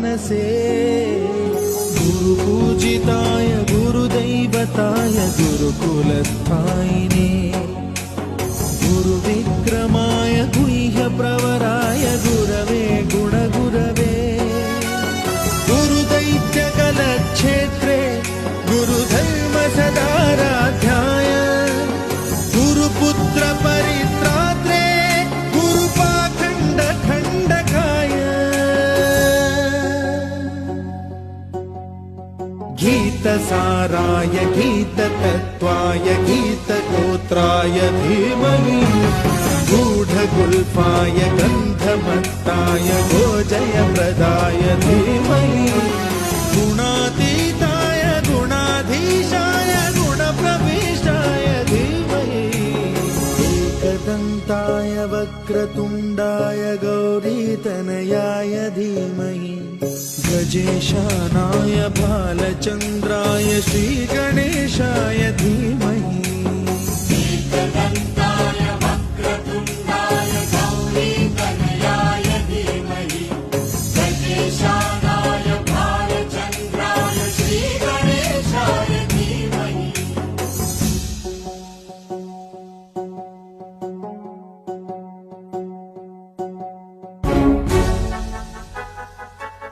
मनसे गुरुपूजिताय गुरुदैवताय गुरुकुलस्थायिने गुरुविक्रमाय गुह्यप्रवराय गीतसाराय गीततत्त्वाय गीतगोत्राय धीमहि। गूढगुल्फाय गन्धमत्ताय गोजयप्रदाय धीमहि। गुणातीताय गुणाधीशाय गुणप्रविष्टाय धीमहि। एकदन्ताय वक्रतुण्डाय गौरीतनयाय धीमहि। गजेशानाय बालचन्द्राय श्रीगणेशाय